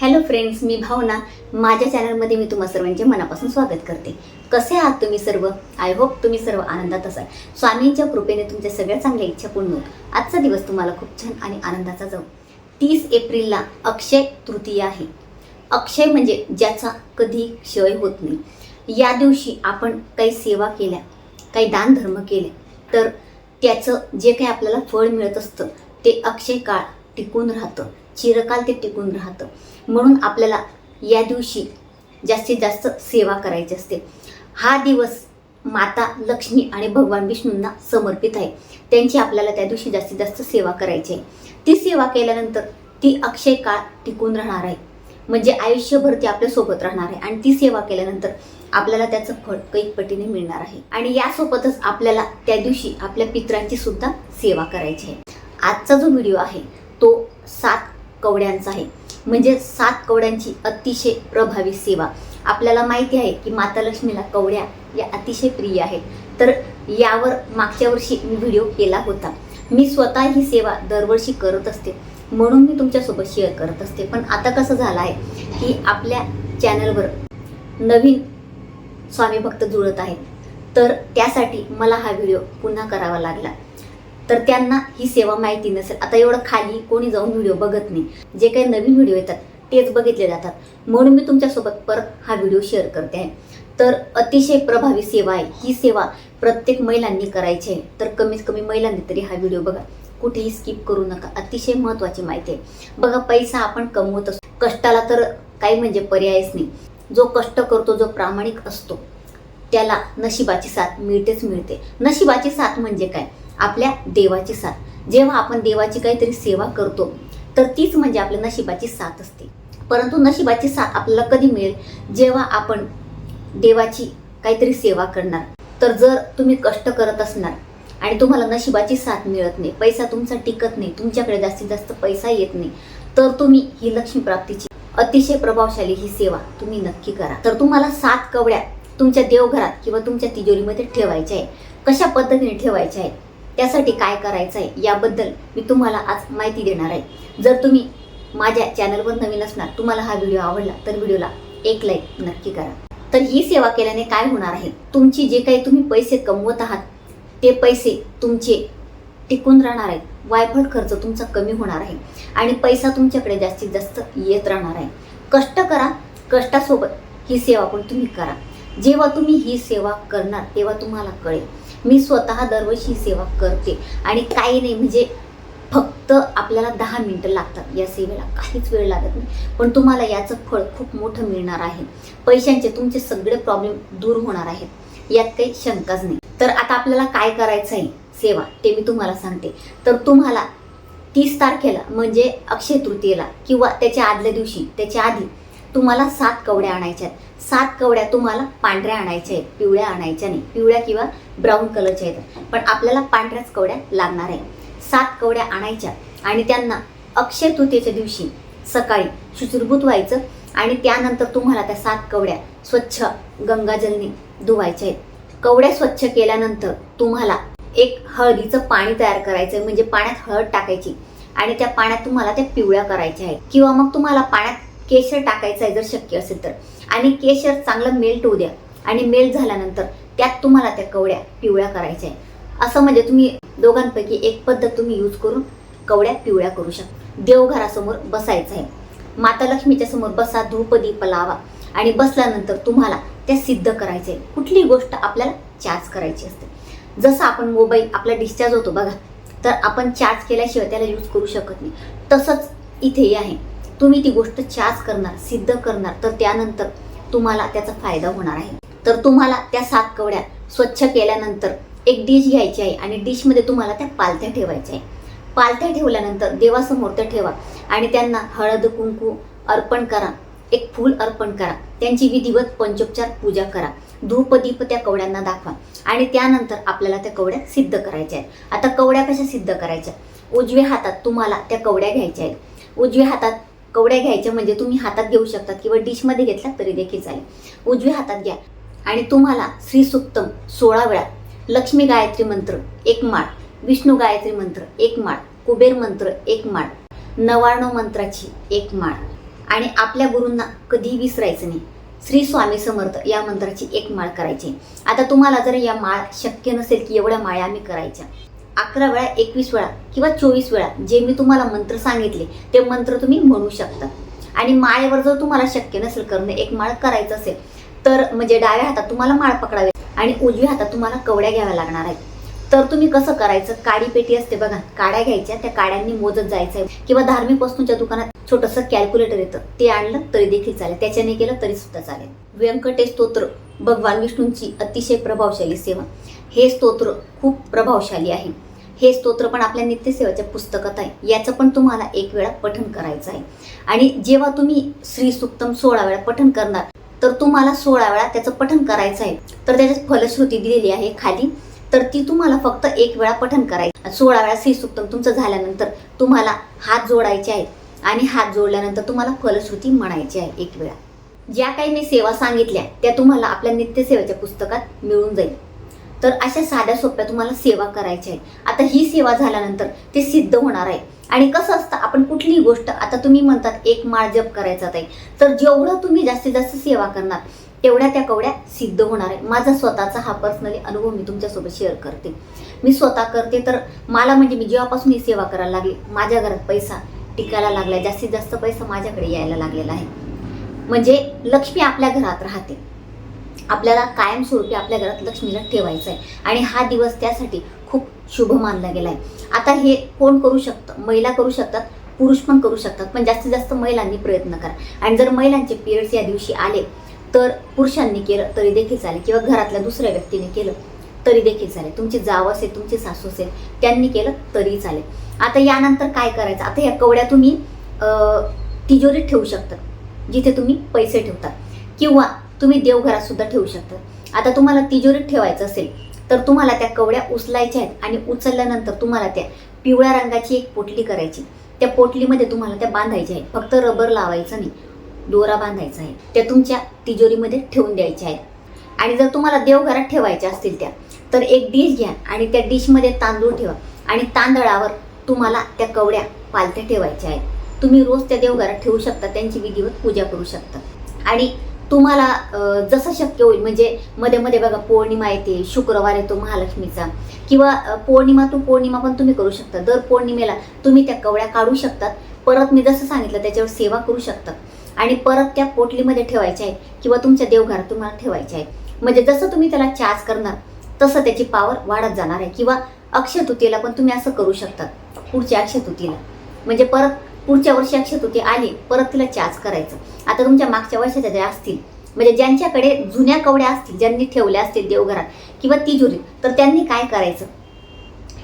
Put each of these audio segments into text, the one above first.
Hello friends मी भावना. माझ्या चॅनलमध्ये मी तुम्हा सर्वांचे मनापासून स्वागत करते. कसे आहात तुम्ही सर्व? आय होप तुम्ही सर्व आनंदात असाल. स्वामींच्या कृपेने तुमच्या सगळ्या चांगल्या इच्छा पूर्ण होत. आजचा दिवस तुम्हाला खूप छान आणि आनंदाचा जाऊ. तीस एप्रिलला अक्षय तृतीया आहे. अक्षय म्हणजे ज्याचा कधी क्षय होत नाही. या दिवशी आपण काही सेवा केल्या काही दानधर्म केले तर त्याचं जे काही आपल्याला फळ मिळत असतं ते अक्षय काळ टिकून राहतं. चिरकाल ते टिकून राहतं. म्हणून आपल्याला या दिवशी जास्तीत जास्त सेवा करायची असते. हा दिवस माता लक्ष्मी आणि भगवान विष्णूंना समर्पित आहे. त्यांची आपल्याला त्या दिवशी जास्तीत जास्त सेवा करायची आहे. ती सेवा केल्यानंतर ती अक्षय काळ टिकून राहणार आहे. म्हणजे आयुष्यभर ती आपल्यासोबत राहणार आहे. आणि ती सेवा केल्यानंतर आपल्याला त्याचं फळ कैक पटीने मिळणार आहे. आणि यासोबतच आपल्याला त्या दिवशी आपल्या पित्रांची सुद्धा सेवा करायची आहे. आजचा जो व्हिडिओ आहे तो सात कवड्यांचा आहे. म्हणजे सात कवड्यांची अतिशय प्रभावी सेवा. आपल्याला माहिती आहे की माता लक्ष्मीला कवड्या या अतिशय प्रिय आहेत. तर यावर मागच्या वर्षी मी व्हिडिओ केला होता. मी स्वतः ही सेवा दरवर्षी करत असते. म्हणून मी तुमच्यासोबत शेअर करत असते. पण आता कसं झालं आहे की आपल्या चॅनलवर नवीन स्वामी भक्त जुळत आहेत. तर त्यासाठी मला हा व्हिडिओ पुन्हा करावा लागला. तर त्यांना ही सेवा माहिती नसेल. आता एवढं खाली कोणी जाऊन व्हिडिओ बघत नाही. जे काही नवीन व्हिडिओ येतात तेच बघितले जातात. म्हणून मी तुमच्यासोबत परत हा व्हिडिओ शेअर करते आहे. तर अतिशय प्रभावी सेवा आहे. ही सेवा प्रत्येक महिलांनी करायची आहे. तर कमीत कमी महिलांनी तरी हा व्हिडिओ बघा. कुठेही स्किप करू नका. अतिशय महत्त्वाची माहिती आहे. बघा पैसा आपण कमवत असतो. कष्टाला तर काही म्हणजे पर्यायच नाही. जो कष्ट करतो जो प्रामाणिक असतो त्याला नशिबाची साथ मिळतेच मिळते. नशिबाची साथ म्हणजे काय? आपल्या देवाची साथ. जेव्हा आपण देवाची काहीतरी सेवा करतो तर तीच म्हणजे आपल्या नशिबाची साथ असते. परंतु नशिबाची साथ आपल्याला कधी मिळेल? जेव्हा आपण देवाची काहीतरी सेवा करणार तर जर तुम्ही कष्ट करत असणार आणि तुम्हाला नशिबाची साथ मिळत नाही पैसा तुमचा टिकत नाही तुमच्याकडे जास्तीत जास्त पैसा येत नाही तर तुम्ही ही लक्ष्मी प्राप्तीची अतिशय प्रभावशाली ही सेवा तुम्ही नक्की करा. तर तुम्हाला सात कवड्या तुमच्या देवघरात किंवा तुमच्या तिजोरीमध्ये ठेवायच्या आहे कशा पद्धतीने ठेवायच्या आहेत? त्यासाठी काय करायचं आहे याबद्दल मी तुम्हाला आज माहिती देणार आहे. जर तुम्ही माझ्या चॅनलवर नवीन असणार तुम्हाला हा व्हिडिओ आवडला तर व्हिडिओला एक लाईक नक्की करा. तर ही सेवा केल्याने काय होणार आहे? तुमची जे काही तुम्ही पैसे कमवत आहात ते पैसे तुमचे टिकून राहणार आहेत. वायफळ खर्च तुमचा कमी होणार आहे आणि पैसा तुमच्याकडे जास्तीत जास्त येत राहणार आहे. कष्ट करा कष्टासोबत ही सेवा पण तुम्ही करा. जेव्हा तुम्ही ही सेवा करणार तेव्हा तुम्हाला कळेल. मी स्वतः दरवर्षी ही सेवा करते. आणि काही नाही म्हणजे फक्त आपल्याला दहा मिनटं लागतात. या सेवेला काहीच वेळ लागत नाही. पण तुम्हाला याचं फळ खूप मोठं मिळणार आहे. पैशांचे तुमचे सगळे प्रॉब्लेम दूर होणार आहेत. यात काही शंकाच नाही. तर आता आपल्याला काय करायचं आहे? सेवा. ते मी तुम्हाला सांगते. तर तुम्हाला तीस तारखेला म्हणजे अक्षय तृतीयेला किंवा त्याच्या आदल्या दिवशी त्याच्या आधी तुम्हाला सात कवड्या आणायच्या आहेत. सात कवड्या तुम्हाला पांढऱ्या आणायच्या आहेत. पिवळ्या आणायच्या नाही. पिवळ्या किंवा ब्राऊन कलरच्या आहेत. पण आपल्याला पांढऱ्याच कवड्या लागणार आहे सात कवड्या आणायच्या आणि त्यांना अक्षय तृतीयेच्या दिवशी सकाळी शुचुरभूत व्हायचं आणि त्यानंतर तुम्हाला त्या सात कवड्या स्वच्छ गंगाजलने धुवायच्या आहेत. कवड्या स्वच्छ केल्यानंतर तुम्हाला एक हळदीचं पाणी तयार करायचं म्हणजे पाण्यात हळद टाकायची आणि त्या पाण्यात तुम्हाला त्या पिवळ्या करायच्या आहेत. किंवा मग तुम्हाला पाण्यात केशर टाकायचं आहे जर शक्य असेल तर. आणि केशर चांगलं मेल्ट होऊ द्या. आणि मेल्ट झाल्यानंतर त्यात तुम्हाला त्या कवड्या पिवळ्या करायच्या आहे असं म्हणजे तुम्ही दोघांपैकी एक पद्धत तुम्ही यूज करून कवड्या पिवळ्या करू शकता. देवघरासमोर बसायचं आहे. माता लक्ष्मीच्या समोर बसा धूप दीप लावा आणि बसल्यानंतर तुम्हाला त्या सिद्ध करायचे आहे कुठलीही गोष्ट आपल्याला चार्ज करायची असते. जसं आपण मोबाईल आपला डिस्चार्ज होतो बघा तर आपण चार्ज केल्याशिवाय त्याला यूज करू शकत नाही. तसंच इथेही आहे. तुम्ही ती गोष्ट चार्ज करणार सिद्ध करणार तर त्यानंतर तुम्हाला त्याचा फायदा होणार आहे. तर तुम्हाला त्या सात कवड्या स्वच्छ केल्यानंतर एक डिश घ्यायची आहे आणि डिशमध्ये तुम्हाला त्या पालथ्या ठेवायच्या आहे. पालथ्या ठेवल्यानंतर देवासमोर त्या ठेवा आणि त्यांना हळद कुंकू अर्पण करा. एक फूल अर्पण करा. त्यांची विधिवत पंचोपचार पूजा करा. धूप दीप त्या कवड्यांना दाखवा आणि त्यानंतर आपल्याला त्या कवड्या सिद्ध करायच्या आहेत. आता कवड्या कशा सिद्ध करायच्या? उजव्या हातात तुम्हाला त्या कवड्या घ्यायच्या आहेत. उजव्या हातात कवड्या घ्यायच्या म्हणजे तुम्ही हातात घेऊ शकतात किंवा डिशमध्ये घेतलात तरी देखील चालेल. उजव्या हातात घ्या. आणि तुम्हाला श्री सुक्तम सोळा वेळा लक्ष्मी गायत्री मंत्र एक माळ विष्णू गायत्री मंत्र एक माळ कुबेर मंत्र एक माळ नवाण्णव मंत्राची एक माळ. आणि आपल्या गुरूंना कधीही विसरायचं नाही. श्री स्वामी समर्थ या मंत्राची एक माळ करायची. आता तुम्हाला जर या माळ शक्य नसेल की एवढ्या माळ्या आम्ही करायच्या. अकरा वेळा एकवीस वेळा किंवा चोवीस वेळा जे मी तुम्हाला मंत्र सांगितले ते मंत्र तुम्ही म्हणू शकता. आणि माळेवर जर तुम्हाला शक्य नसेल करणं एक माळ करायचं असेल तर म्हणजे डाव्या हातात तुम्हाला माळ पकडावी आणि उजव्या हातात तुम्हाला कवड्या घ्याव्या लागणार आहेत. तर तुम्ही कसं करायचं? काडी पेटी असते बघा काड्या घ्यायच्या त्या काड्यांनी मोजत जायचं आहे किंवा धार्मिक वस्तूंच्या दुकानात छोटंसं कॅल्क्युलेटर येतं ते आणलं तरी देखील चालेल. त्याच्याने केलं तरी सुद्धा चालेल. व्यंकटेश स्तोत्र भगवान विष्णूंची अतिशय प्रभावशाली सेवा. हे स्तोत्र खूप प्रभावशाली आहे. हे स्तोत्र पण आपल्या नित्यसेवाच्या पुस्तकात आहे. याचं पण तुम्हाला एक वेळा पठण करायचं आहे. आणि जेव्हा तुम्ही श्री सुक्तम सोळा वेळा पठण करणार तर तुम्हाला सोळा वेळा त्याचं पठण करायचं आहे. तर त्याच्यात फलश्रुती दिलेली आहे खाली. तर ती तुम्हाला फक्त एक वेळा पठण करायची. सोळा वेळा श्री सुक्तम तुमचं झाल्यानंतर तुम्हाला हात जोडायचे आहेत. आणि हात जोडल्यानंतर तुम्हाला फलश्रुती म्हणायची आहे एक वेळा. ज्या काही मी सेवा सांगितल्या त्या तुम्हाला आपल्या नित्यसेवेच्या पुस्तकात मिळून जाईल. तर अशा साध्या सोप्या तुम्हाला सेवा करायच्या आहे आता ही सेवा झाल्यानंतर ते सिद्ध होणार आहे. आणि कसं असतं आपण कुठलीही गोष्ट आता तुम्ही म्हणतात एक माळ जप करायचा ताई. तर जेवढं तुम्ही जास्तीत जास्त सेवा करणार तेवढ्या त्या कवड्या सिद्ध होणार आहे माझा स्वतःचा हा पर्सनली अनुभव मी तुमच्यासोबत शेअर करते. मी स्वतः करते तर मला म्हणजे मी जेव्हापासून ही सेवा करायला लागली माझ्या घरात पैसा टिकायला लागला जास्तीत जास्त पैसा माझ्याकडे यायला लागलेला आहे. म्हणजे लक्ष्मी आपल्या घरात राहते. आपल्याला कायमस्वरूपी आपल्या घरात लक्ष्मीला ठेवायचं आहे आणि हा दिवस त्यासाठी खूप शुभ मानला गेला आहे आता हे कोण करू शकतं? महिला करू शकतात पुरुष पण करू शकतात पण जास्तीत जास्त महिलांनी प्रयत्न करा. आणि जर महिलांचे पिरियड्स या दिवशी आले तर पुरुषांनी केलं तरी देखील चालेल. किंवा घरातल्या दुसऱ्या व्यक्तीने केलं तरी देखील चालेल. तुमची जाव असेल तुमची सासू असेल त्यांनी केलं तरी चालेल. आता यानंतर काय करायचं? आता या कवड्या तुम्ही तिजोरीत ठेवू शकतात जिथे तुम्ही पैसे ठेवतात किंवा तुम्ही देवघरात सुद्धा ठेवू शकता. आता तुम्हाला तिजोरीत ठेवायचं असेल तर तुम्हाला त्या कवड्या उचलायच्या आहेत आणि उचलल्यानंतर तुम्हाला त्या पिवळ्या रंगाची एक पोटली करायची. त्या पोटलीमध्ये तुम्हाला त्या बांधायच्या आहेत. फक्त रबर लावायचं नाही दोरा बांधायचा आहे. त्या तुमच्या तिजोरीमध्ये ठेवून द्यायच्या आहेत. आणि जर तुम्हाला देवघरात ठेवायच्या असतील त्या तर एक डिश घ्या आणि त्या डिशमध्ये तांदूळ ठेवा आणि तांदळावर तुम्हाला त्या कवड्या पालथ्या ठेवायच्या आहेत. तुम्ही रोज त्या देवघरात ठेवू शकता त्यांची विधिवत पूजा करू शकता. आणि तुम्हाला जसं शक्य होईल म्हणजे मध्ये मध्ये बघा पौर्णिमा येते शुक्रवार येतो महालक्ष्मीचा. किंवा पौर्णिमा टू पौर्णिमा पण तुम्ही करू शकता. दर पौर्णिमेला तुम्ही त्या कवड्या काढू शकतात. परत मी जसं सांगितलं त्याच्यावर सेवा करू शकतात आणि परत त्या पोटलीमध्ये ठेवायच्या आहेत किंवा तुमच्या देवघरात तुम्हाला ठेवायच्या आहेत. म्हणजे जसं तुम्ही त्याला चार्ज करणार तसं त्याची पावर वाढत जाणार आहे. किंवा अक्षतुतीला पण तुम्ही असं करू शकतात पुढच्या अक्षतुतीला म्हणजे परत पुढच्या वर्षी अक्षतुती आली परत तिला चार्ज करायचं. आता तुमच्या मागच्या वर्षाच्या ज्या असतील म्हणजे ज्यांच्याकडे जुन्या कवड्या असतील ज्यांनी ठेवल्या असतील देवघरात किंवा तिजोरीत तर त्यांनी काय करायचं?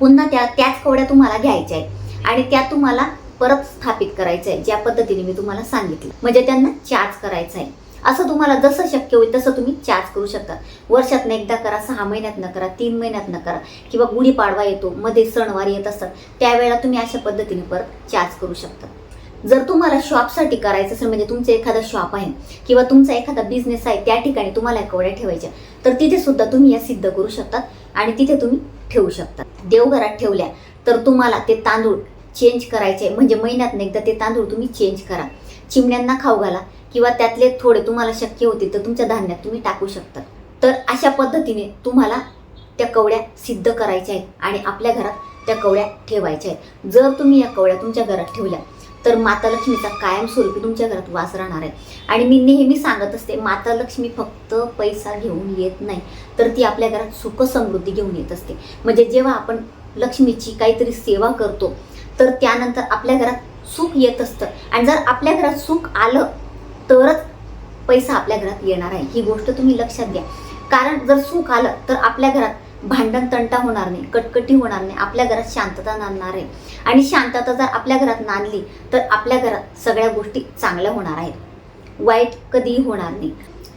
पुन्हा त्या त्याच कवड्या तुम्हाला घ्यायच्या आहेत. आणि त्या तुम्हाला परत स्थापित करायचं आहे ज्या पद्धतीने मी तुम्हाला सांगितलं. म्हणजे त्यांना चार्ज करायचं आहे. असं तुम्हाला जसं शक्य होईल तसं तुम्ही चार्ज करू शकता. वर्षातनं एकदा करा सहा महिन्यातनं करा तीन महिन्यातनं करा किंवा गुढीपाडवा येतो मध्ये सणवार येत असतात त्यावेळेला तुम्ही अशा पद्धतीने परत चार्ज करू शकता. जर तुम्हाला शॉपसाठी करायचं असेल म्हणजे तुमचं एखादा शॉप आहे किंवा तुमचा एखादा बिझनेस आहे त्या ठिकाणी तुम्हाला एकवड्या कवड्या ठेवायच्या तर तिथे सुद्धा तुम्ही या सिद्ध करू शकतात आणि तिथे तुम्ही ठेवू शकता. देवघरात ठेवल्या तर तुम्हाला ते तांदूळ चेंज करायचे म्हणजे महिन्यातनं एकदा ते तांदूळ तुम्ही चेंज करा. चिमण्यांना खाऊ घाला. किंवा त्यातले थोडे तुम्हाला शक्य होते तर तुमच्या धान्यात तुम्ही टाकू शकता. तर अशा पद्धतीने तुम्हाला त्या कवड्या सिद्ध करायच्या आहेत आणि आपल्या घरात त्या कवड्या ठेवायच्या आहेत. जर तुम्ही या कवड्या तुमच्या घरात ठेवल्या तर माता लक्ष्मीचा कायमस्वरूपी तुमच्या घरात वास राहणार आहे. आणि मी नेहमी सांगत असते माता लक्ष्मी फक्त पैसा घेऊन येत नाही तर ती आपल्या घरात सुख समृद्धी घेऊन येत असते. म्हणजे जेव्हा आपण लक्ष्मीची काहीतरी सेवा करतो तर त्यानंतर आपल्या घरात सुख येत असतं. आणि जर आपल्या घरात सुख आलं तरच पैसा आपल्या घरात येणार आहे. ही गोष्ट तुम्ही लक्षात घ्या. कारण जर सुख आलं तर आपल्या घरात भांडण तंटा होणार नाही कटकटी होणार नाही. आपल्या घरात शांतता नांदणार आहे. आणि शांतता जर आपल्या घरात नांदली तर आपल्या घरात सगळ्या गोष्टी चांगल्या होणार आहेत. वाईट कधीही होणार नाही.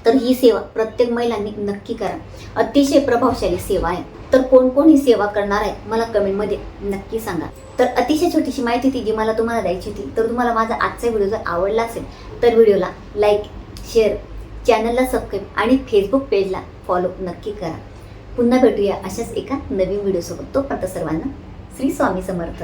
तर ही सेवा प्रत्येक महिलांनी नक्की करा. अतिशय प्रभावशाली सेवा आहे. तर कोण कोण ही सेवा करणार आहे मला कमेंटमध्ये नक्की सांगा. तर अतिशय छोटीशी माहिती ती जी मला तुम्हाला द्यायची होती. तर तुम्हाला माझा आजचा व्हिडिओ जर आवडला असेल तर व्हिडिओला लाईक शेअर चॅनलला सबस्क्राईब आणि फेसबुक पेजला फॉलो नक्की करा. पुन्हा भेटूया अशाच एका नवीन व्हिडिओसोबत. तोपर्यंत सर्वांना श्री स्वामी समर्थ.